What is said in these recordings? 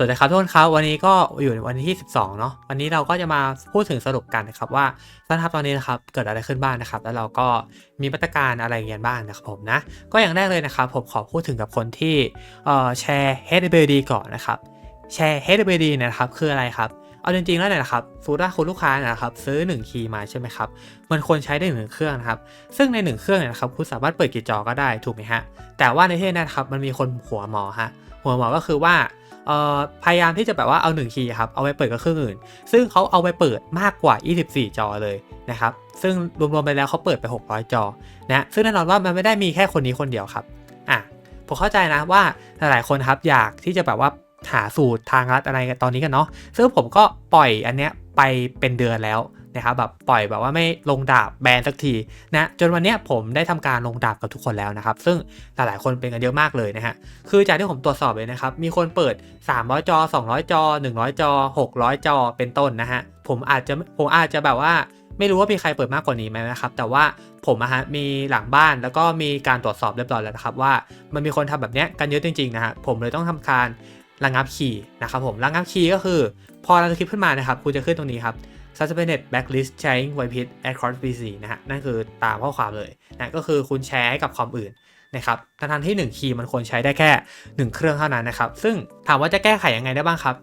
สวัสดีครับทุกคนครับวันนี้ก็อยู่ในวันที่ 12 เนาะวันนี้เราก็จะมาพูดถึงสรุปกันนะครับว่าสถานตอนนี้นะครับเกิดอะไรขึ้นบ้างนะครับ แล้วเราก็มีมาตรการอะไรกันบ้างนะครับผมนะก็อย่างแรกเลยนะครับผมขอพูดถึงกับคนที่แชร์ h b d ก่อนนะครับแชร์ HWD เนยนะครับคืออะไรครับ เอาจริงๆแล้วเนี่ยนะครับสมมติว่าคุณลูกค้านะครับซื้อ 1 คีย์มาใช่ไหมครับมันควรใช้ได้หนึ่งเครื่องนะครับซึ่งใน 1 เครื่องเนี่ยนะครับคุณสามารถเปิดกี่จอก็ได้ถูกไหมฮะแต่ว่าในที่นี้นะครับมันมีคนหัวหมอฮะหัวหมอก็คือว่าพยายามที่จะแบบว่าเอา1คีย์ครับเอาไปเปิดกับเครื่องอื่น ซึ่งเขาเอาไปเปิดมากกว่า 24 จอเลยนะครับซึ่งรวมๆไปแล้วเขาเปิดไป 600 จอนะซึ่งแน่นอนว่ามันไม่ได้มีแค่คนนี้คนเดียวครับอะผมเข้าใจนะว่าหลายๆคนครับอยากที่จะแบบว่า หาสูตรทางลัดอะไรกันตอนนี้กันเนาะซึ่งผมก็ปล่อยอันเนี้ยไปเป็นเดือนแล้วนะครับแบบปล่อยแบบว่าไม่ลงดาบแบนสักทีนะจนวันเนี้ยผมได้ทำการลงดาบกับทุกคนแล้วนะครับ ซึ่งหลายๆคนเป็นกันเยอะมากเลยนะฮะคือจากที่ผมตรวจสอบเลยนะครับ มีคนเปิด 300 จอ 200 จอ 100 จอ 600 จอเป็นต้นนะฮะผมอาจจะผมอาจจะแบบว่าไม่รู้ว่ามีใครเปิดมากกว่านี้ไหมนะครับ แต่ว่าผมอะฮะมีหลังบ้านแล้วก็มีการตรวจสอบเรียบร้อยแล้วนะครับว่ามันมีคนทำแบบเนี้ยกันเยอะจริงๆนะฮะผมเลยต้องทำการ ระงับคีย์นะครับผมระงับคีย์ก็คือ พอเราคลิปขึ้นมานะครับคุณจะขึ้นตรงนี้ครับ suspended blacklist sharing whitelist across PC นะฮะนั่นคือตามข้อความเลยนะก็คือคุณแชร์ให้กับคอมอื่นนะครับทั้งที่ 1 คีย์มันควรใช้ได้แค่ 1 เครื่องเท่านั้นนะครับ ซึ่งถามว่าจะแก้ไขยังไงได้บ้างครับ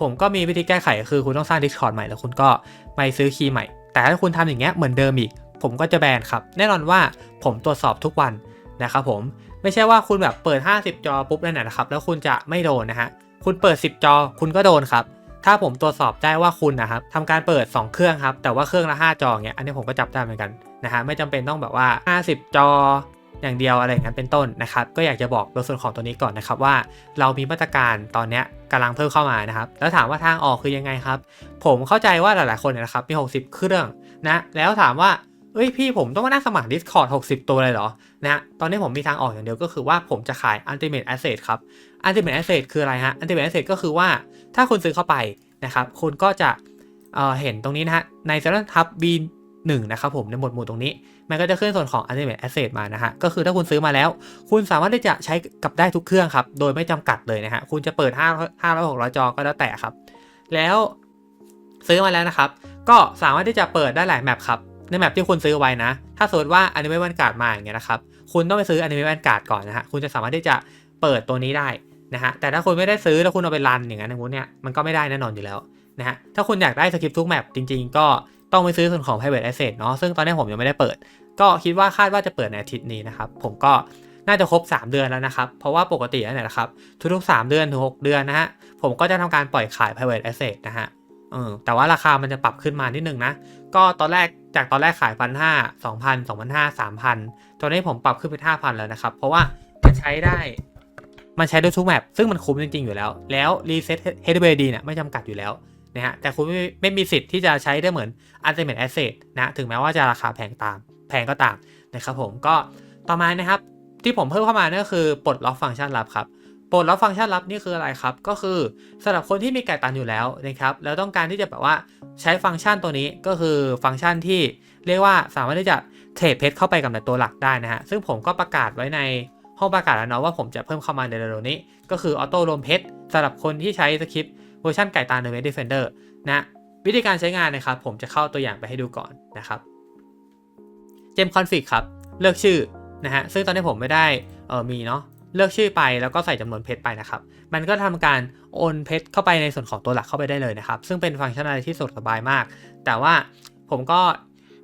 ผมก็มีวิธีแก้ไขคือคุณต้องสร้าง Discord ใหม่แล้วคุณก็ไปซื้อคีย์ใหม่ แต่ถ้าคุณทำอย่างเงี้ยเหมือนเดิมอีก ผมก็จะแบนครับ แน่นอนว่าผมตรวจสอบทุกวันนะครับผม ไม่ใช่ว่าคุณแบบเปิด 50 จอปุ๊บนั่นแหละนะครับ แล้วคุณจะไม่โดนนะฮะ คุณเปิด 10 จอคุณก็โดนครับ ถ้าผมตรวจสอบได้ว่าคุณนะครับทำการเปิด 2 เครื่องครับ แต่ว่าเครื่องละ 5 จอเงี้ย อันนี้ผมก็จับได้เหมือนกันนะฮะ ไม่จำเป็นต้องแบบว่า 50 จออย่างเดียวอะไรอย่างนั้นเป็นต้นนะครับ ก็อยากจะบอกในส่วนของตัวนี้ก่อนนะครับว่า เรามีมาตรการตอนเนี้ยกำลังเพิ่มเข้ามานะครับ แล้วถามว่าทางออกคือยังไงครับ ผมเข้าใจว่าหลายๆคนเนี่ยนะครับมี 60 เครื่องนะ แล้วถามว่า เอ้ยพี่ผมต้องมานั่งสมัคร Discord 60 ตัวเลยเหรอนะตอนนี้ผมมีทางออกอย่างเดียวก็คือว่าผมจะขาย Ultimate Asset ครับ Ultimate Asset คืออะไรฮะ Ultimate Asset ก็คือว่าถ้าคุณซื้อเข้าไปนะครับคุณก็จะเเห็นตรงนี้นะฮะใน s ซ l ทับ B1 นะครับผมในหมวดหมู่ตรงนี้ มันก็จะขึ้นส่วนของ Ultimate Asset มานะฮะก็คือถ้าคุณซื้อมาแล้ว คุณสามารถที่จะใช้กับได้ทุกเครื่องครับโดยไม่จำกัดเลยนะฮะคุณจะเปิด5 5 6 0 0จอก็แล้วแต่ครับ แล้วซื้อมาแล้วนะครับ ก็สามารถที่จะเปิดได้หลายแมปครับ ในแมปที่คุณซื้อไว้นะ ถ้าสมมติว่าอนิเมะวันการ์ดมาอย่างเงี้ยนะครับ คุณต้องไปซื้ออนิเมะวันการ์ดก่อนนะฮะ คุณจะสามารถที่จะเปิดตัวนี้ได้นะฮะ แต่ถ้าคุณไม่ได้ซื้อแล้วคุณเอาไปรันอย่างนั้นอย่างเนี่ยมันก็ไม่ได้แน่นอนอยู่แล้วนะฮะ ถ้าคุณอยากได้สคริปต์ทุกแมปจริงๆ ก็ต้องไปซื้อส่วนของ private asset เนาะ ซึ่งตอนนี้ผมยังไม่ได้เปิด ก็คิดว่าคาดว่าจะเปิดในอาทิตย์นี้นะครับ ผมก็น่าจะครบ 3 เดือนแล้วนะครับ เพราะว่าปกติแล้วเนี่ยนะครับ ทุกๆ 3 เดือนถึง 6 เดือนนะฮะ ผมก็จะทำการปล่อยขาย private asset นะฮะ เออแต่ว่าราคามันจะปรับขึ้นมานิดนึงนะ ก็ตอนแรกจากตอนแรกขายพันห้าสองพันสองพันห้าสามพันตอนนี้ผมปรับขึ้นเป็นห้าพันแล้วนะครับ เพราะว่ามันใช้ได้ มันใช้ได้ทุกแมปซึ่งมันคุ้มจริง ๆ อยู่แล้ว แล้วรีเซ็ต HWD เบดีเนี่ยไม่จำกัดอยู่แล้วนะฮะแต่คุณไม่ไม่มีสิทธิ์ที่จะใช้ได้เหมือน Ultimate Asset นะถึงแม้ว่าจะราคาแพงตาม แพงก็ตามนะครับผมก็ต่อมานะครับที่ผมเพิ่มเข้ามานี่ก็คือปลดล็อกฟังก์ชันลับครับ ปลดล็อกฟังก์ชันลับนี่คืออะไรครับ ก็คือสำหรับคนที่มีไก่ตันอยู่แล้วนะครับ แล้วต้องการที่จะแบบว่าใช้ฟังก์ชันตัวนี้ก็คือฟังก์ชันที่เรียกว่าสามารถที่จะเทรดเพชรเข้าไปกับในตัวหลักได้นะฮะ ซึ่งผมก็ประกาศไว้ในห้องประกาศแล้วเนาะว่าผมจะเพิ่มเข้ามาในเร็วๆนี้ ก็คือออโต้รวมเพชรสำหรับคนที่ใช้สคริปต์เวอร์ชันไก่ตันในเวด Defender นะวิธีการใช้งานนะครับผมจะเข้าตัวอย่างไปให้ดูก่อนนะครับเจมคอนฟิกครับเลือกชื่อนะฮะซึ่งตอนนี้ผมไม่ได้เออมีเนาะ เลือกชื่อไปแล้วก็ใส่จำนวนเพชรไปนะครับ มันก็ทำการโอนเพชรเข้าไปในส่วนของตัวหลักเข้าไปได้เลยนะครับ ซึ่งเป็นฟังก์ชันอะไรที่สะดวกสบายมาก แต่ว่าผมก็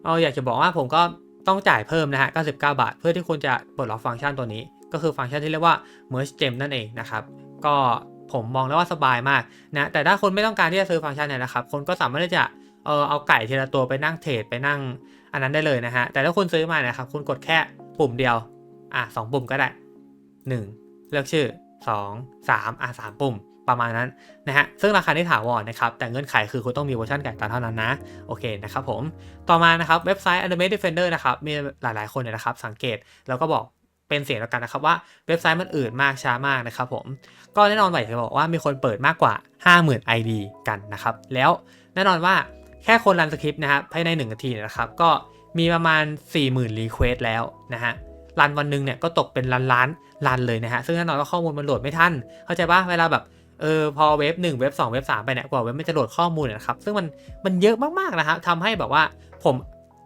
เอออยากจะบอกว่าผมก็ต้องจ่ายเพิ่มนะฮะ 99 บาท เพื่อที่คุณจะปลดล็อกฟังก์ชันตัวนี้ ก็คือฟังก์ชันที่เรียกว่า merge gem นั่นเองนะครับ ก็ผมมองแล้วว่าสบายมากนะ แต่ถ้าคนไม่ต้องการที่จะซื้อฟังก์ชันเนี่ยนะครับ คนก็สามารถที่จะเออเอาไก่ทีละตัวไปนั่งเทรดไปนั่งอันนั้นได้เลยนะฮะ แต่ถ้าคุณซื้อมาเนี่ยครับ คุณกดแค่ปุ่มเดียว อะสองปุ่มก็ได้ 1 เลือกชื่อ 2 3อะ3ปุ่มประมาณนั้นนะฮะ ซึ่งราคาที่ถาวรนะครับ แต่เงื่อนไขคือคุณต้องมีเวอร์ชันไก่ตันเท่านั้นนะ โอเคนะครับผม ต่อมานะครับเว็บไซต์ Anime Defender นะครับ มีหลายๆคนเนี่ยนะครับ สังเกตแล้วก็บอกเป็นเสียงแล้วกันนะครับว่าเว็บไซต์มันอืดมากช้ามากนะครับผม ก็แน่นอนว่าอยากจะบอกว่ามีคนเปิดมากกว่า 50,000 ID กันนะครับ แล้วแน่นอนว่าแค่คนรันสคริปต์นะครับภายใน 1 นาทีเนี่ยนะครับ ก็มีประมาณ 40,000รีเควสแล้วนะฮะ รันวันหนึ่งเนี่ยก็ตกเป็นล้านล้านรันเลยนะฮะ ซึ่งแน่นอนว่าข้อมูลมันโหลดไม่ทัน เข้าใจปะเวลาแบบเออพอเว็บ1เว็บ2เว็บ3ไปเนี่ยกว่าเว็บมันจะโหลดข้อมูลเนี่ยนะครับ ซึ่งมันมันเยอะมากๆนะครับทำให้แบบว่าผม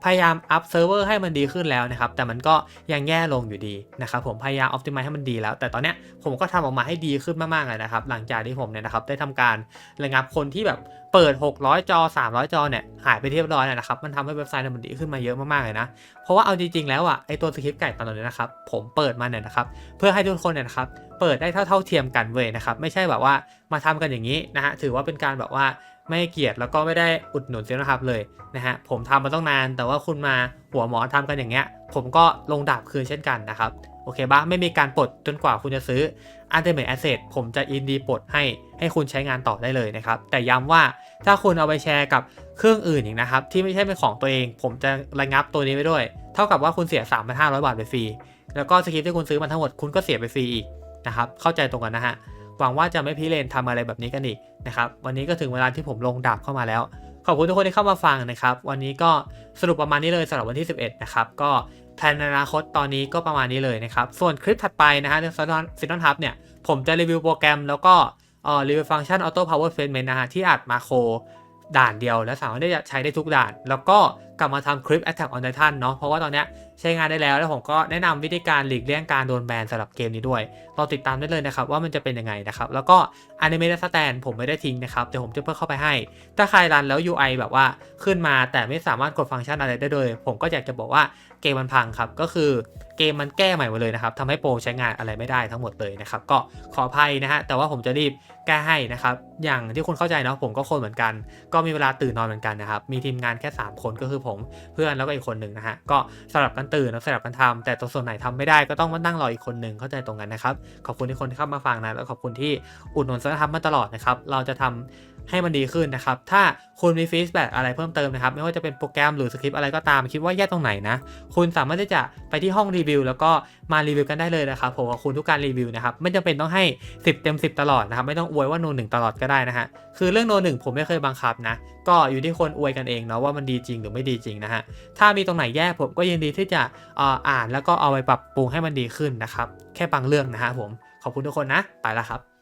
พยายามอัพเซิร์ฟเวอร์ให้มันดีขึ้นแล้วนะครับ แต่มันก็ยังแย่ลงอยู่ดีนะครับผมพยายามอ p ติ m i z e ให้มันดีแล้ว แต่ตอนเนี้ยผมก็ทำออกมาให้ดีขึ้นมากๆเลยนะครับ หลังจากที่ผมเนี่ยนะครับได้ทำการระงับคนที่แบบเปิด 600 จอ 300 จอเนี่ยหายไปเรียบร้อยแล้วนะครับ มันทำให้เว็บไซต์เนี่ยมันดีขึ้นมาเยอะมากๆเลยนะ เพราะว่าเอาจริงๆแล้วอะไอตัวสคริปต์ไก่ตอนนี้นะครับผมเปิดมาเนี่ยนะครับเพื่อให้ทุกคนเนี่ยนะครับเปิดได้เท่าเท่าเทียมกันเว้ยนะครับไม่ใช่แบบว่ามาทำกันอย่างนี้นะฮะถือว่าเป็นการแบบว่า ไม่ให้เกียรติแล้วก็ไม่ได้อุดหนุนเซลนะครับเลยนะฮะผมทำมาต้องนานแต่ว่าคุณมาหัวหมอทำกันอย่างเงี้ย ผมก็ลงดาบคืนเช่นกันนะครับโอเคบ้าไม่มีการปลดจนกว่าคุณจะซื้อ Ultimate Asset ผมจะอินดีปลดให้ให้คุณใช้งานต่อได้เลยนะครับ แต่ย้ำว่าถ้าคุณเอาไปแชร์กับเครื่องอื่นอีกนะครับ ที่ไม่ใช่เป็นของตัวเอง ผมจะระงับตัวนี้ไปด้วย เท่ากับว่าคุณเสีย 3,500 บาทไปฟรี แล้วก็สคริปที่คุณซื้อมาทั้งหมดคุณก็เสียไปฟรีอีกนะครับ เข้าใจตรงกันนะฮะ หวังว่าจะไม่พิเรนทำอะไรแบบนี้กันอีกนะครับวันนี้ก็ถึงเวลาที่ผมลงดาบเข้ามาแล้ว ขอบคุณทุกคนที่เข้ามาฟังนะครับ วันนี้ก็สรุปประมาณนี้เลยสำหรับวันที่ 11 นะครับก็แผนอนาคตตอนนี้ก็ประมาณนี้เลยนะครับส่วนคลิปถัดไปนะฮะเรื่องซินอนทับเนี่ยผมจะรีวิวโปรแกรมแล้วก็รีวิวฟังก์ชัน Auto Power Placement นนะฮะที่อัดมาโคด่านเดียว และสามารถที่จะใช้ได้ทุกด่าน แล้วก็ กลับมาทำคลิป Attack on Titan เนาะเพราะว่าตอนเนี้ยใช้งานได้แล้ว แล้วผมก็แนะนำวิธีการหลีกเลี่ยงการโดนแบนสำหรับเกมนี้ด้วยเราติดตามได้เลยนะครับว่ามันจะเป็นยังไงนะครับแล้วก็ Animate Stand ผมไม่ได้ทิ้งนะครับเดี๋ยวผมจะเพิ่มเข้าไปให้ ถ้าใครรันแล้ว UI แบบว่าขึ้นมาแต่ไม่สามารถกดฟังก์ชันอะไรได้เลย ผมก็อยากจะบอกว่าเกมมันพังครับก็คือเกมมันแก้ใหม่หมดเลยนะครับทำให้โปรใช้งานอะไรไม่ได้ทั้งหมดเลยนะครับก็ขออภัยนะฮะแต่ว่าผมจะรีบแก้ให้นะครับอย่างที่คุณเข้าใจเนาะผมก็คนเหมือนกัน ก็มีเวลาตื่นนอนเหมือนกันนะครับมีทีมงานแค่ 3 คนก็คือผมเพื่อนแล้วก็อีกคนหนึ่งนะฮะก็สลับกันตื่นแล้วสลับกันทำแต่ตัวส่วนไหนทำไม่ได้ก็ต้องมานั่งรออีกคนหนึ่งเข้าใจตรงกันนะครับขอบคุณที่คนที่เข้ามาฟังนะแล้วขอบคุณที่อุดหนุนสัญธรรมมาตลอดนะครับเราจะทำ ให้มันดีขึ้นนะครับ ถ้าคุณมีฟีดแบ็กอะไรเพิ่มเติมนะครับ ไม่ว่าจะเป็นโปรแกรมหรือสคริปต์อะไรก็ตาม คิดว่าแย่ตรงไหนนะ คุณสามารถที่จะไปที่ห้องรีวิว แล้วก็มารีวิวกันได้เลยนะครับผมกับคุณทุกการรีวิวนะครับ ไม่จำเป็นต้องให้ 10 เต็ม 10 ตลอดนะครับ ไม่ต้องอวยว่าโนหนึ่งตลอดก็ได้นะฮะ คือเรื่องโนหนึ่งผมไม่เคยบังคับนะ ก็อยู่ที่คนอวยกันเองเนาะว่ามันดีจริงหรือไม่ดีจริงนะฮะ ถ้ามีตรงไหนแย่ผมก็ยินดีที่จะอ่ออ่านแล้วก็เอาไปปรับปรุงให้มันดีขึ้นนะครับ แค่บางเรื่องนะฮะผม ขอบคุณทุกคนนะ ไปแล้วครับ